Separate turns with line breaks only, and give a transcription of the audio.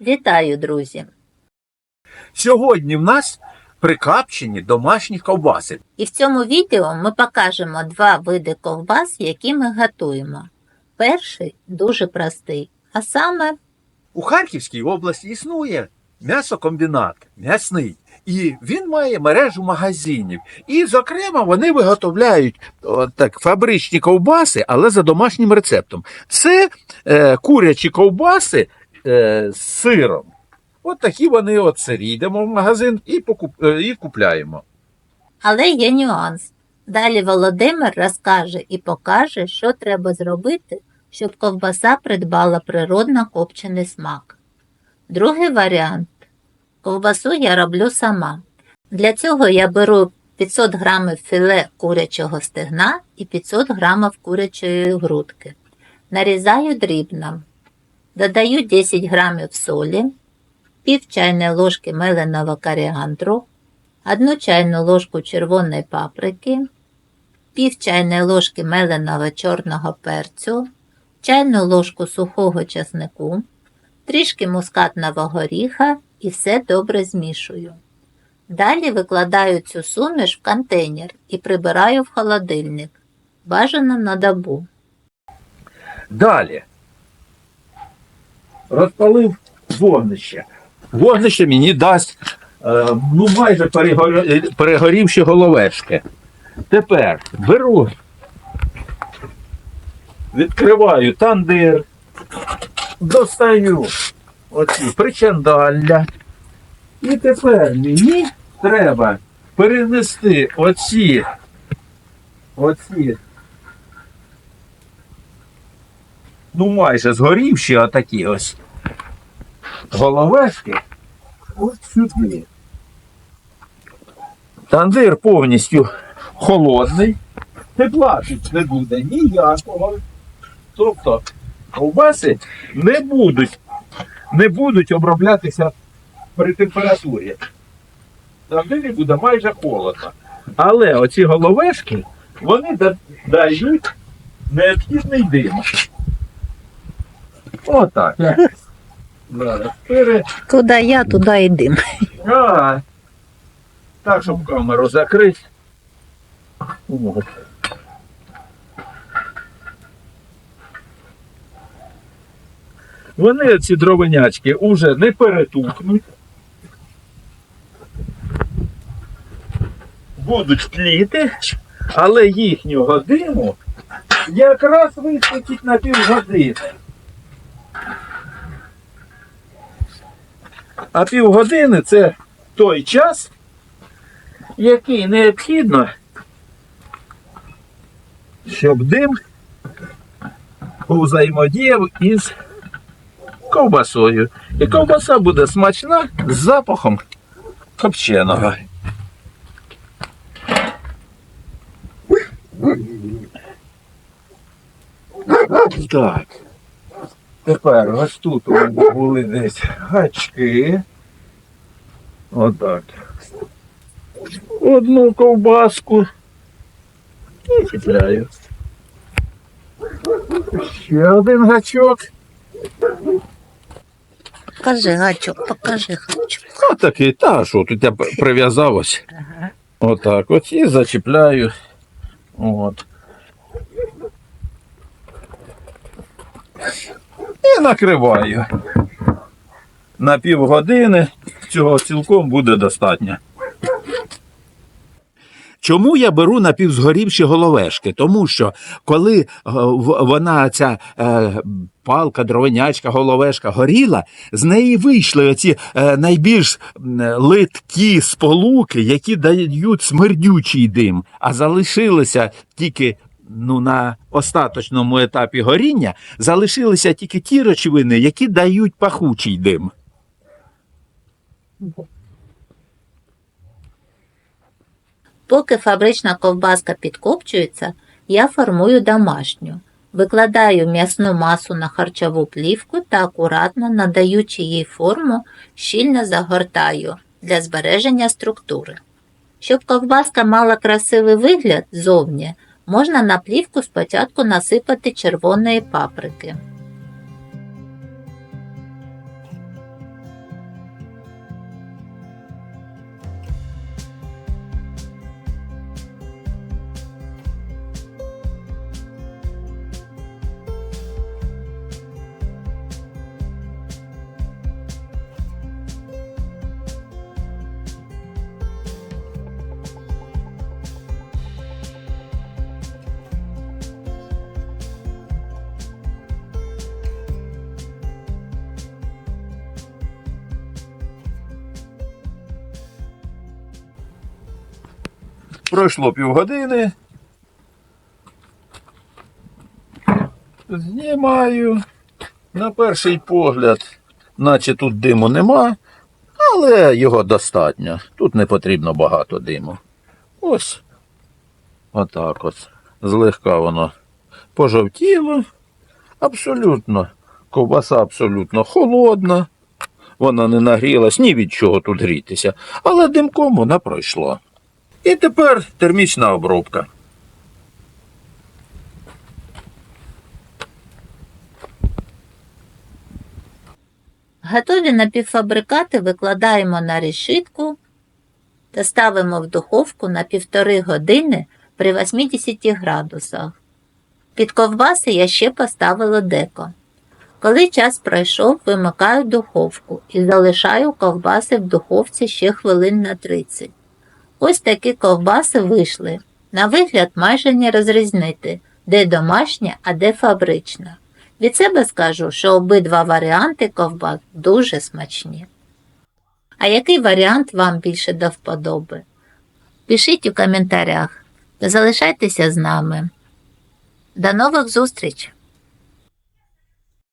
Вітаю, друзі!
Сьогодні в нас прикапчені домашні ковбаси.
І в цьому відео ми покажемо два види ковбас, які ми готуємо. Перший дуже простий, а саме
У Харківській області існує м'ясокомбінат, м'ясний. І він має мережу магазинів. І, зокрема, вони виготовляють от так, фабричні ковбаси, але за домашнім рецептом. Це е, курячі ковбаси е, з сиром. От такі вони от сирі. Йдемо в магазин і, покуп, е, і купляємо.
Але є нюанс. Далі Володимир розкаже і покаже, що треба зробити, щоб ковбаса придбала природно копчений смак. Другий варіант. Ковбасу я роблю сама. Для цього я беру 500 грамів філе курячого стегна і 500 грамів курячої грудки. Нарізаю дрібно. Додаю 10 грамів солі, пів чайної ложки меленого коріандру, одну чайну ложку червоної паприки, пів чайної ложки меленого чорного перцю, чайну ложку сухого часнику, трішки мускатного горіха і все добре змішую. Далі викладаю цю суміш в контейнер і прибираю в холодильник. Бажано на добу.
Далі. Розпалив вогнище. Вогнище мені дасть е, ну, майже перегорі- перегорівші головешки. Тепер беру, відкриваю тандир, достаю оці причандалля. І тепер мені треба перенести оці, оці ну майже згорівші отакі ось головешки от сюди. Тандир повністю холодний, тепла тут не буде ніякого. Тобто ковбаси не будуть, не будуть оброблятися при температурі. Тандирі буде майже холодно. Але оці головешки, вони дають необхідний дим. Отак. Зараз пере.
Куди я, туди і дим.
А, так, щоб камеру закрити. От. Вони ці дровинячки уже не перетухнуть. Будуть тліти, але їхнього диму якраз вистачить на півгодини. А півгодини це той час, який необхідно, щоб дим взаємодіяв із ковбасою. І ковбаса буде смачна з запахом копченого. Так. Тепер ось тут були десь гачки. Отак. Одну ковбаску. І чіпляю. Ще один гачок.
Покажи, гачок, покажи гачок.
Отакий, та що тут я п- прив'язав ось.
Ага.
Отак ось і зачіпляю. От. І накриваю. На півгодини цього цілком буде достатньо. Чому я беру напівзгорівші головешки? Тому що коли е, вона, ця е, палка, дровенячка, головешка горіла, з неї вийшли оці е, найбільш литкі сполуки, які дають смердючий дим, а залишилося тільки. Ну, на остаточному етапі горіння залишилися тільки ті речовини, які дають пахучий дим.
Поки фабрична ковбаска підкопчується, я формую домашню. Викладаю м'ясну масу на харчову плівку та акуратно, надаючи їй форму, щільно загортаю для збереження структури. Щоб ковбаска мала красивий вигляд зовні, можна на плівку спочатку насипати червоної паприки.
Пройшло півгодини. Знімаю. На перший погляд, наче тут диму нема, але його достатньо. Тут не потрібно багато диму. Ось. Отак ось. Злегка воно пожовтіло. Абсолютно. Ковбаса абсолютно холодна. Вона не нагрілась ні від чого тут грітися, але димком вона пройшла. І тепер термічна обробка.
Готові напівфабрикати викладаємо на решітку та ставимо в духовку на півтори години при 80 градусах. Під ковбаси я ще поставила деко. Коли час пройшов, вимикаю духовку і залишаю ковбаси в духовці ще хвилин на 30. Ось такі ковбаси вийшли. На вигляд майже не розрізнити, де домашня, а де фабрична. Від себе скажу, що обидва варіанти ковбас дуже смачні. А який варіант вам більше до вподоби? Пишіть у коментарях та залишайтеся з нами. До нових зустріч!